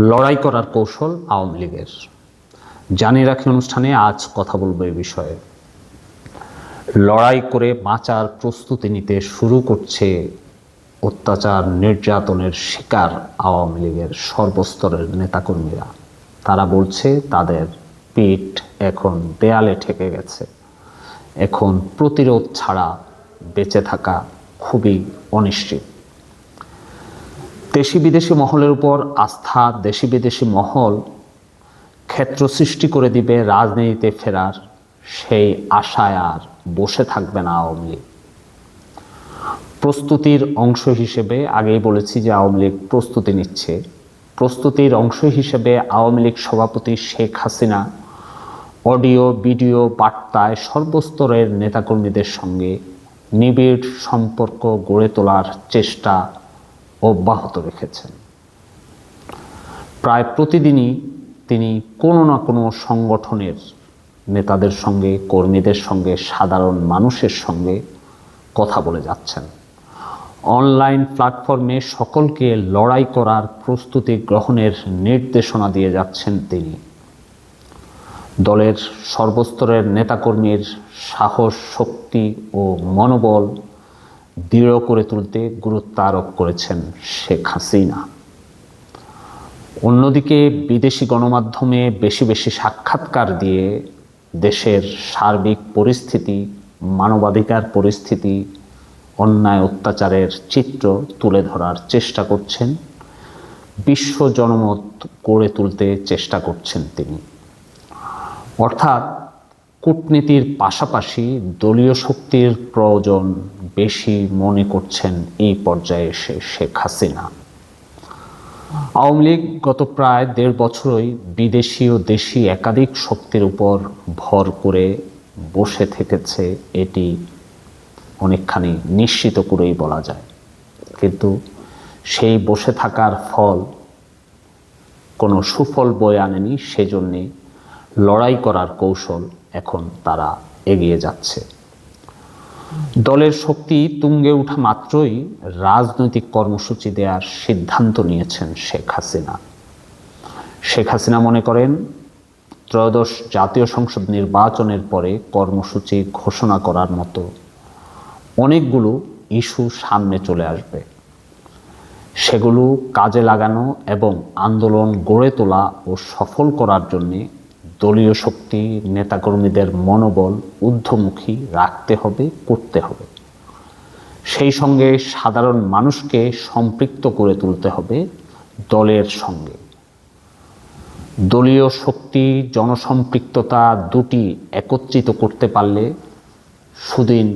লড়াই করার কৌশল আওয়ামী লীগের। জানিয়ে রাখি অনুষ্ঠানে আজ কথা বলব এ বিষয়ে। লড়াই করে বাঁচার প্রস্তুতি নিতে শুরু করছে অত্যাচার নির্যাতনের শিকার আওয়ামী লীগের সর্বস্তরের নেতাকর্মীরা। তারা বলছে, তাদের পিঠ এখন দেয়ালে ঠেকে গেছে। এখন প্রতিরোধ ছাড়া বেঁচে থাকা খুবই অনিশ্চিত। দেশি বিদেশি মহলের উপর আস্থা দেশি বিদেশি মহল ক্ষেত্র সৃষ্টি করে দিবে রাজনীতিতে ফেরার সেই আশায় আর বসে থাকবে না আওয়ামী লীগ। প্রস্তুতির অংশ হিসেবে আগেই বলেছি যে আওয়ামী লীগ প্রস্তুতি নিচ্ছে। প্রস্তুতির অংশ হিসেবে আওয়ামী লীগ সভাপতি শেখ হাসিনা অডিও, ভিডিও, বার্তায় সর্বস্তরের নেতাকর্মীদের সঙ্গে নিবিড় সম্পর্ক গড়ে তোলার চেষ্টা অব্যাহত রেখেছেন। প্রায় প্রতিদিনই তিনি কোনো না কোনো সংগঠনের নেতাদের সঙ্গে, কর্মীদের সঙ্গে, সাধারণ মানুষের সঙ্গে কথা বলে যাচ্ছেন। অনলাইন প্ল্যাটফর্মে সকলকে লড়াই করার প্রস্তুতি গ্রহণের নির্দেশনা দিয়ে যাচ্ছেন তিনি। দলের সর্বস্তরের নেতাকর্মীর সাহস, শক্তি ও মনোবল দৃঢ় করে তুলতে গুরুত্ব আরোপ করেছেন শেখ হাসিনা। অন্যদিকে বিদেশি গণমাধ্যমে বেশি বেশি সাক্ষাৎকার দিয়ে দেশের সার্বিক পরিস্থিতি, মানবাধিকার পরিস্থিতি, অন্যায় অত্যাচারের চিত্র তুলে ধরার চেষ্টা করছেন, বিশ্ব জনমত গড়ে তুলতে চেষ্টা করছেন তিনি। অর্থাৎ কূটনীতির পাশাপাশি দলীয় শক্তির প্রয়োজন বেশি মনে করছেন এই পর্যায়ে এসে শেখ হাসিনা। আওয়ামী লীগ গত প্রায় দেড় বছরই বিদেশি ও দেশি একাধিক শক্তির উপর ভর করে বসে থেকেছে। এটি অনেকখানি নিশ্চিত করেই বলা যায়। কিন্তু সেই বসে থাকার ফল কোনো সুফল বয়ে আনেনি, সেজন্যে লড়াই করার কৌশল এখন তারা এগিয়ে যাচ্ছে। দলের শক্তি তুঙ্গে ওঠা মাত্রই রাজনৈতিক কর্মসূচি দেওয়ার সিদ্ধান্ত নিয়েছেন শেখ হাসিনা। শেখ হাসিনা মনে করেন, ত্রয়োদশ জাতীয় সংসদ নির্বাচনের পরে কর্মসূচি ঘোষণা করার মতো অনেকগুলো ইস্যু সামনে চলে আসবে। সেগুলো কাজে লাগানো এবং আন্দোলন গড়ে তোলা ও সফল করার জন্যে দলীয় শক্তি, নেতাকর্মীদের মনোবল ঊর্ধ্বমুখী রাখতে হবে, করতে হবে। সেই সঙ্গে সাধারণ মানুষকে সম্পৃক্ত করে তুলতে হবে দলের সঙ্গে। দলীয় শক্তি, জনসম্পৃক্ততা দুটি একত্রিত করতে পারলে সুদিন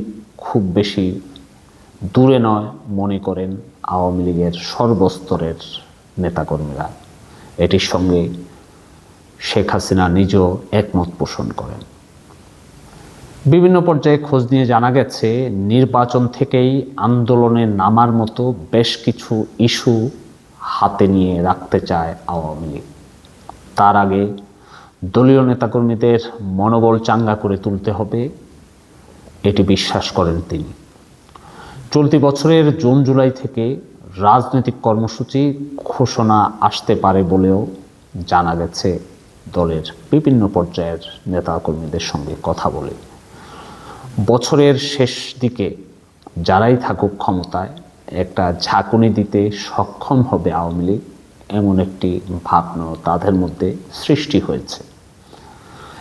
খুব বেশি দূরে নয় মনে করেন আওয়ামী লীগের সর্বস্তরের নেতাকর্মীরা। এটির সঙ্গে শেখ হাসিনা নিজেও একমত পোষণ করেন। বিভিন্ন পর্যায়ে খোঁজ নিয়ে জানা গেছে, নির্বাচন থেকেই আন্দোলনে নামার মতো বেশ কিছু ইস্যু হাতে নিয়ে রাখতে চায় আওয়ামী লীগ। তার আগে দলীয় নেতাকর্মীদের মনোবল চাঙ্গা করে তুলতে হবে, এটি বিশ্বাস করেন তিনি। চলতি বছরের জুন, জুলাই থেকে রাজনৈতিক কর্মসূচি ঘোষণা আসতে পারে বলেও জানা গেছে। দলের বিভিন্ন পর্যায়ের নেতাকর্মীদের সঙ্গে কথা বলে। বছরের শেষ দিকে যারাই থাকুক ক্ষমতায় একটা ঝাঁকুনি দিতে সক্ষম হবে আওয়ামী লীগ, এমন একটি ভাবনা তাদের মধ্যে সৃষ্টি হয়েছে।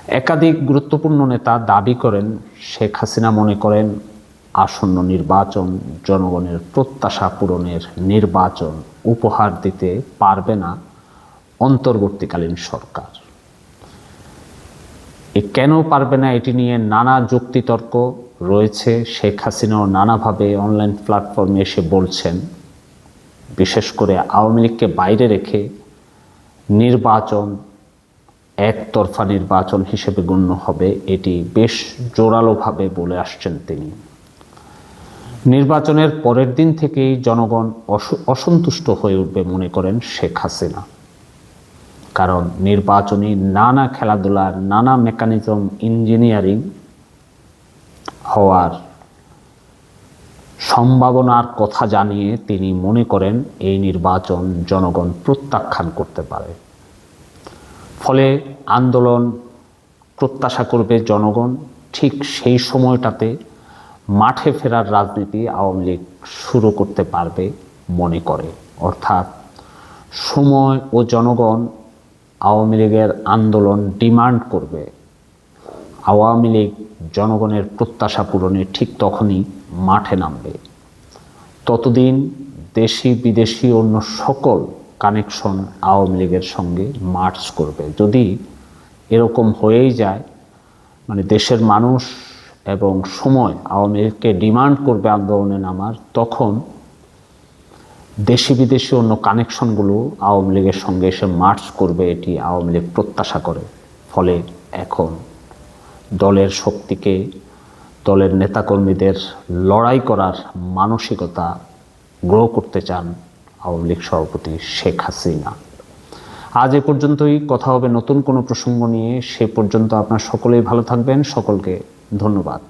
একাধিক গুরুত্বপূর্ণ নেতা দাবি করেন, শেখ হাসিনা মনে করেন, আসন্ন নির্বাচন জনগণের প্রত্যাশা পূরণের নির্বাচন উপহার দিতে পারবে না অন্তর্বর্তীকালীন সরকার। এ কেন পারবে না এটি নিয়ে নানা যুক্তিতর্ক রয়েছে? শেখ হাসিনাও নানাভাবে অনলাইন প্ল্যাটফর্মে এসে বলছেন, বিশেষ করে আওয়ামী লীগকে বাইরে রেখে নির্বাচন, একতরফা নির্বাচন হিসেবে গণ্য হবে। এটি বেশ জোরালোভাবে বলে আসছেন তিনি। নির্বাচনের পরের দিন থেকেই জনগণ অসন্তুষ্ট হয়ে উঠবে মনে করেন শেখ হাসিনা। কারণ নির্বাচনী নানা খেলাধুলার, নানা মেকানিজম ইঞ্জিনিয়ারিং হওয়ার সম্ভাবনার কথা জানিয়ে তিনি মনে করেন এই নির্বাচন জনগণ প্রত্যাখ্যান করতে পারে। ফলে আন্দোলন প্রত্যাশা করবে জনগণ। ঠিক সেই সময়টাতে মাঠে ফেরার রাজনীতি আওয়ামী লীগ শুরু করতে পারবে মনে করে। অর্থাৎ সময় ও জনগণ আওয়ামী লীগের আন্দোলন ডিমান্ড করবে। আওয়ামী লীগ জনগণের প্রত্যাশা পূরণে ঠিক তখনই মাঠে নামবে। ততদিন দেশি বিদেশি অন্য সকল কানেকশন আওয়ামী লীগের সঙ্গে মার্চ করবে। যদি এরকম হয়েই যায় মানে দেশের মানুষ এবং সময় আওয়ামী লীগকে ডিমান্ড করবে আন্দোলনে নামার, তখন দেশি বিদেশি অন্য কানেকশনগুলো আওয়ামী লীগের সঙ্গে এসে মার্চ করবে, এটি আওয়ামী লীগ প্রত্যাশা করে। ফলে এখন দলের শক্তিকে, দলের নেতাকর্মীদের লড়াই করার মানসিকতা গ্রো করতে চান আওয়ামী লীগ সভাপতি শেখ হাসিনা। আজ এ পর্যন্তই, কথা হবে নতুন কোনো প্রসঙ্গ নিয়ে। সে পর্যন্ত আপনার সকলেই ভালো থাকবেন। সকলকে ধন্যবাদ।